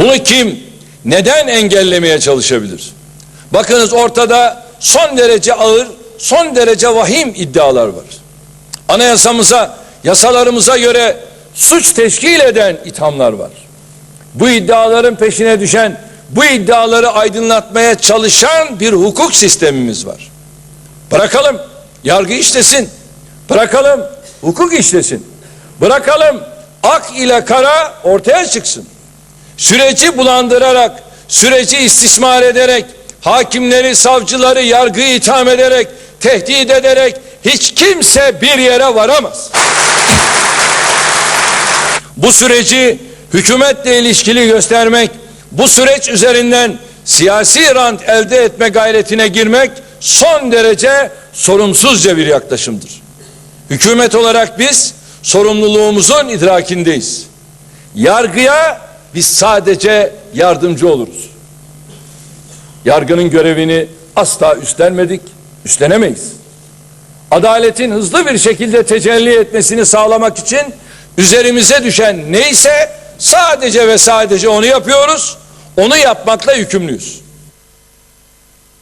Bunu kim, neden engellemeye çalışabilir? Bakınız ortada son derece ağır, son derece vahim iddialar var. Anayasamıza, yasalarımıza göre suç teşkil eden ithamlar var. Bu iddiaların peşine düşen, bu iddiaları aydınlatmaya çalışan bir hukuk sistemimiz var. Bırakalım yargı işlesin. Bırakalım hukuk işlesin. Bırakalım ak ile kara ortaya çıksın. Süreci bulandırarak, süreci istismar ederek, hakimleri, savcıları yargıyı itham ederek, tehdit ederek hiç kimse bir yere varamaz. Bu süreci hükümetle ilişkili göstermek, bu süreç üzerinden siyasi rant elde etme gayretine girmek son derece sorumsuzca bir yaklaşımdır. Hükümet olarak biz sorumluluğumuzun idrakindeyiz. Yargıya biz sadece yardımcı oluruz. Yargının görevini asla üstlenmedik, üstlenemeyiz. Adaletin hızlı bir şekilde tecelli etmesini sağlamak için üzerimize düşen neyse sadece ve sadece onu yapıyoruz. Onu yapmakla yükümlüyüz.